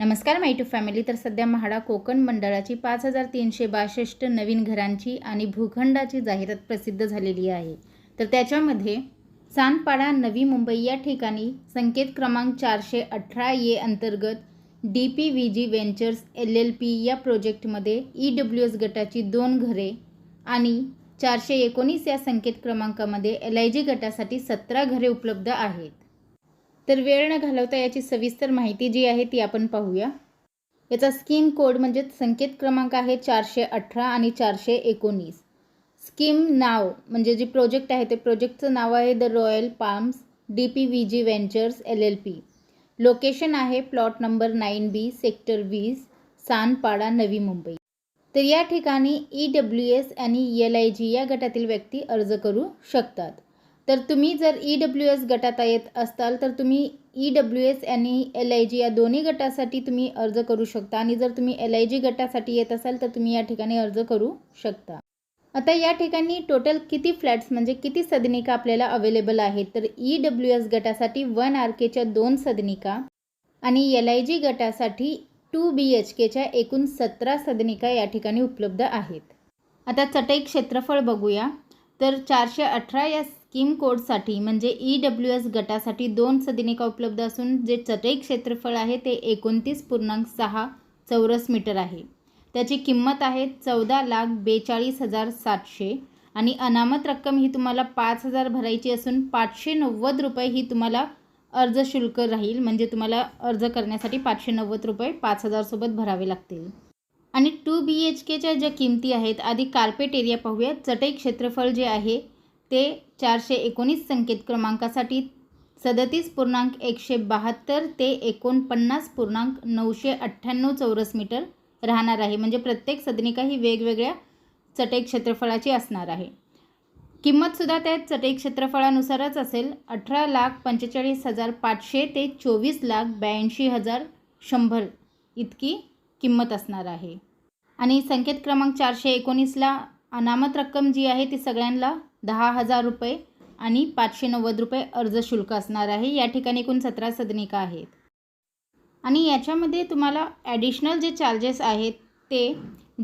नमस्कार माय to family. तर सध्या म्हाडा कोकण मंडळाची पाच हजार तीनशे बासष्ट नवीन घरांची आणि भूखंडाची जाहिरात प्रसिद्ध झालेली आहे. तर त्याच्यामध्ये सानपाडा नवी मुंबई या ठिकाणी संकेत क्रमांक चारशे अठरा ए अंतर्गत D P V G ventures L L P या प्रोजेक्टमध्ये ई डब्ल्यू एस गटाची दोन घरे आणि चारशे एकोणीस या संकेत क्रमांकामध्ये एल आय जी गटासाठी सतरा घरे उपलब्ध आहेत. तर वेळ न घालवता याची सविस्तर माहिती जी आहे ती आपण पाहूया. याचा स्कीम कोड म्हणजे संकेत क्रमांक आहे चारशे अठरा आणि चारशे एकोणीस. स्कीम नाव म्हणजे जे प्रोजेक्ट आहे ते प्रोजेक्टचं नाव आहे the royal palms D P V G ventures L L P location आहे plot number nine B sector वीस सानपाडा नवी मुंबई. तर या ठिकाणी ई डब्ल्यू एस आणि एल आय जी या गटातील व्यक्ती अर्ज करू शकतात. तर तुम्ही जर ई डब्ल्यू एस गटात येत असताल तर तुम्ही ई डब्ल्यू एस आणि एल आय जी या दोन्ही गटासाठी तुम्ही अर्ज करू शकता. आणि जर तुम्ही एल आय जी गटासाठी येत असाल तर तुम्ही या ठिकाणी अर्ज करू शकता. आता या ठिकाणी टोटल किती फ्लॅट्स म्हणजे किती सदनिका आपल्याला अवेलेबल आहेत? तर ई डब्ल्यू एस गटासाठी वन आर केच्या दोन सदनिका आणि एल आय जी गटासाठी टू बी एच केच्या एकूण सतरा सदनिका या ठिकाणी उपलब्ध आहेत. आता चटई क्षेत्रफळ बघूया. तर चारशे अठरा या स्कीम कोडसाठी म्हणजे ई डब्ल्यू एस गटासाठी दोन सदिनिका उपलब्ध असून जे चटई क्षेत्रफळ आहे ते एकोणतीस पूर्णांक सहा चौरस मीटर आहे. त्याची किंमत आहे चौदा लाख बेचाळीस हजार सातशे आणि अनामत रक्कम ही तुम्हाला पाच हजार भरायची असून पाचशे नव्वद रुपये ही तुम्हाला अर्ज शुल्क राहील म्हणजे तुम्हाला अर्ज करण्यासाठी पाचशे नव्वद रुपये पाच हजारसोबत भरावे लागतील. आणि टू बी एच केच्या ज्या किमती आहेत आधी कार्पेट एरिया पाहूया. चटई क्षेत्रफळ जे आहे ते चारशे एकोणीस संकेत क्रमांकासाठी सदतीस पूर्णांक एकशे बहात्तर ते एकोणपन्नास पूर्णांक नऊशे अठ्ठ्याण्णव चौरस मीटर राहणार आहे. म्हणजे प्रत्येक सदनिका ही वेगवेगळ्या चटई क्षेत्रफळाची असणार आहे. किंमतसुद्धा त्या चटई क्षेत्रफळानुसारच असेल. अठरा लाख पंचेचाळीस हजार पाचशे ते चोवीस लाख ब्याऐंशी हजार शंभर इतकी किंमत असणार आहे. आणि संकेत क्रमांक चारशे एकोणीसला अनामत रक्कम जी आहे ती सगळ्यांना दहा हजार रुपये आणि पाचशे नव्वद रुपये अर्ज शुल्क असणार आहे. या ठिकाणी एकूण सतरा सदनिका आहेत. आणि याच्यामध्ये तुम्हाला ॲडिशनल जे चार्जेस आहेत ते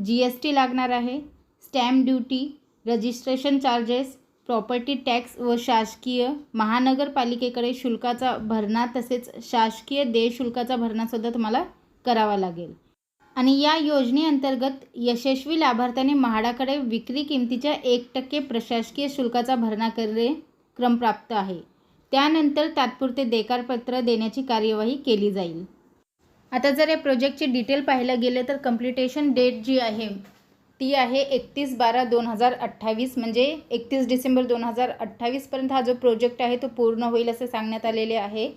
जी एस टी लागणार आहे stamp duty registration charges property tax व शासकीय महानगरपालिकेकडे शुल्काचा भरणा तसेच शासकीय देय शुल्काचा भरणासुद्धा तुम्हाला करावा लागेल. आणि या योजनेअंतर्गत यशस्वी लाभार्थ्याने म्हाडाकडे विक्री किमतीच्या एक टक्के प्रशासकीय शुल्काचा भरणा करणे क्रमप्राप्त आहे. त्यानंतर तात्पुरते देकारपत्र देण्याची कार्यवाही केली जाईल. आता जर या प्रोजेक्टचे डिटेल पाहायला गेलं तर कम्प्लिटेशन डेट जी आहे ती आहे एकतीस बारा दोन हजार अठ्ठावीस. म्हणजे एकतीस डिसेंबर दोन हजार अठ्ठावीसपर्यंत हा जो प्रोजेक्ट आहे तो पूर्ण होईल असे सांगण्यात आलेले आहे.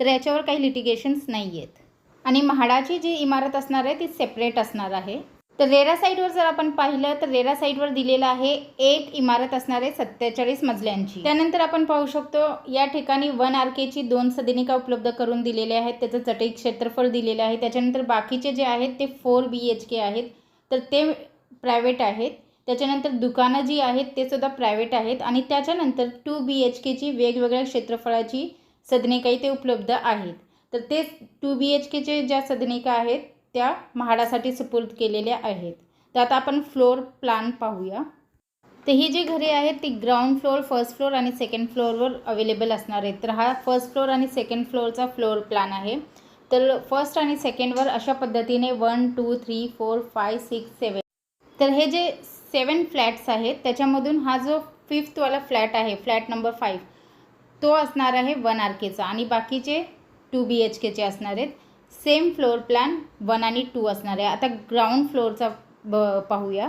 तर याच्यावर काही लिटिगेशन्स नाही आहेत आणि म्हाडाची जी इमारत असणार आहे ती सेपरेट असणार आहे. तर रेरा साईडवर जर आपण पाहिलं तर रेरा साईडवर दिलेलं आहे एक इमारत असणार आहे सत्तेचाळीस मजल्यांची. त्यानंतर आपण पाहू शकतो या ठिकाणी वन आर केची दोन सदनिका उपलब्ध करून दिलेले आहेत त्याचं चटई क्षेत्रफळ दिलेलं आहे. त्याच्यानंतर बाकीचे जे आहेत ते फोर बी एच के आहेत. तर ते प्रायव्हेट आहेत. त्याच्यानंतर दुकानं जी आहेत ते सुद्धा प्रायव्हेट आहेत. आणि त्याच्यानंतर टू बी एच केची वेगवेगळ्या क्षेत्रफळाची सदनिकाही ते उपलब्ध आहेत. तर ते टू बी एच केचे ज्या सदनिका आहेत त्या म्हाडासाठी सुपूर्द केलेल्या आहेत. तर आता आपण फ्लोअर प्लान पाहूया. तर ही जी घरे आहेत ती ग्राउंड फ्लोअर फर्स्ट फ्लोअर आणि सेकंड फ्लोअरवर अवेलेबल असणार आहेत. तर हा फर्स्ट फ्लोअर आणि सेकंड फ्लोअरचा फ्लोअर प्लॅन आहे. तर फर्स्ट आणि सेकंडवर अशा पद्धतीने one two three four five six seven तर हे जे सेवन फ्लॅट्स आहेत त्याच्यामधून हा जो फिफ्थवाला फ्लॅट आहे फ्लॅट नंबर फाईव्ह तो असणार आहे वन आर केचा आणि बाकीचे टू बी एच केचे असणार आहेत. सेम फ्लोअर प्लॅन वन आणि टू असणार आहे. आता ग्राउंड फ्लोअरचा ब पाहूया.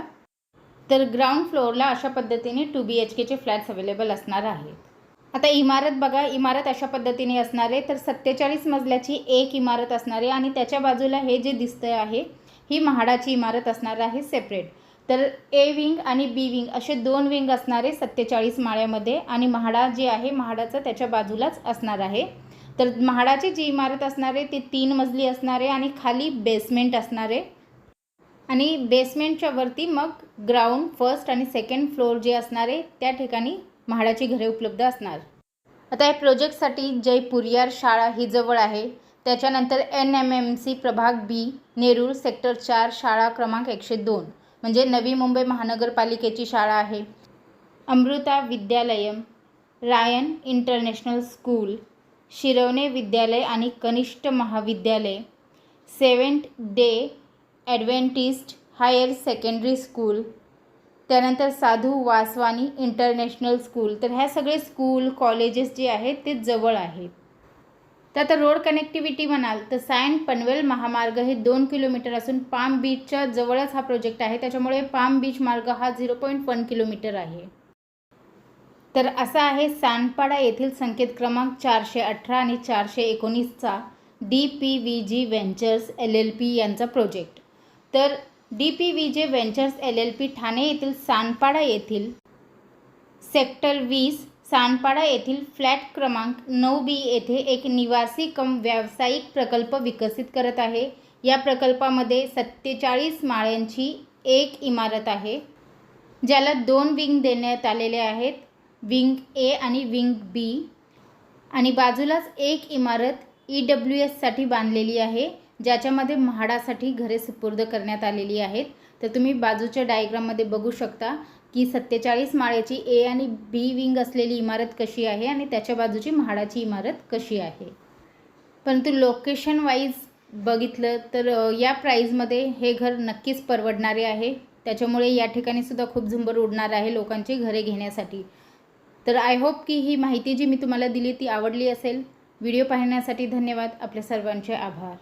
तर ग्राउंड फ्लोअरला अशा पद्धतीने टू बी एच केचे फ्लॅट्स अवेलेबल असणार आहेत. आता इमारत बघा इमारत अशा पद्धतीने असणार आहे. तर सत्तेचाळीस मजल्याची एक इमारत असणार आहे आणि त्याच्या बाजूला हे जे दिसतं आहे ही म्हाडाची इमारत असणार आहे सेपरेट तर ए विंग आणि बी विंग असे दोन विंग असणारे सत्तेचाळीस माळ्यामध्ये आणि म्हाडा जे आहे महाडाचं त्याच्या बाजूलाच असणार आहे. तर म्हाडाची जी इमारत असणार आहे ती तीन मजली असणार आहे आणि खाली बेसमेंट असणार. आहे आणि बेसमेंटच्या वरती मग ग्राउंड फर्स्ट आणि सेकंड फ्लोअर जे असणार आहे त्या ठिकाणी म्हाडाची घरे उपलब्ध असणार. आता या प्रोजेक्टसाठी जय पुरियार शाळा ही जवळ आहे त्याच्यानंतर एन एम एम सी प्रभाग बी नेरूळ सेक्टर चार शाळा क्रमांक एकशे दोन. म्हणजे नवी मुंबई महानगरपालिकेची शाळा आहे. Amrita Vidyalayam Ryan international school Shirvane विद्यालय आणि कनिष्ठ महाविद्यालय. Seventh day adventist higher secondary school. त्यानंतर साधू वासवानी इंटरनॅशनल स्कूल. तर ह्या सगळे स्कूल कॉलेजेस जे आहेत ते जवळ आहेत. तर आता रोड कनेक्टिव्हिटी म्हणाल तर सायन पनवेल महामार्ग हे दोन किलोमीटर असून पाम बीचच्या जवळच हा प्रोजेक्ट आहे. त्याच्यामुळे पाम बीच मार्ग हा झिरो पॉईंट वन किलोमीटर आहे. तर असा आहे सानपाडा येथील संकेत क्रमांक चारशे अठरा आणि चारशे एकोणीसचा D P V G ventures L L P यांचा प्रोजेक्ट. तर D P V J ventures L L P Thane येथील सानपाडा येथील सेक्टर वीस सानपाडा येथील फ्लॅट क्रमांक नऊ बी येथे एक निवासी कम व्यावसायिक प्रकल्प विकसित करत आहे. या प्रकल्पामध्ये सत्तेचाळीस माळ्यांची एक इमारत आहे ज्याला दोन विंग देण्यात आलेले आहेत. विंग ए आणि विंग बी. आणि बाजूलाच एक इमारत ई डब्ल्यू एससाठी बांधलेली आहे ज्याच्यामध्ये म्हाडासाठी घरे सुपूर्द करण्यात आलेली आहेत. तर तुम्ही बाजूच्या डायग्राममध्ये बघू शकता की सत्तेचाळीस माळ्याची ए आणि बी विंग असलेली इमारत कशी आहे आणि त्याच्या बाजूची म्हाडाची इमारत कशी आहे. परंतु लोकेशन वाईज बघितलं तर या प्राईजमध्ये हे घर नक्कीच परवडणारे आहे. त्याच्यामुळे या ठिकाणी सुद्धा खूप झुंबर उडणार आहे लोकांची घरे घेण्यासाठी. तर आय होप की ही माहिती जी मी तुम्हाला दिली ती आवडली असेल. व्हिडिओ पाहण्यासाठी धन्यवाद. आपल्या सर्वांचे आभार.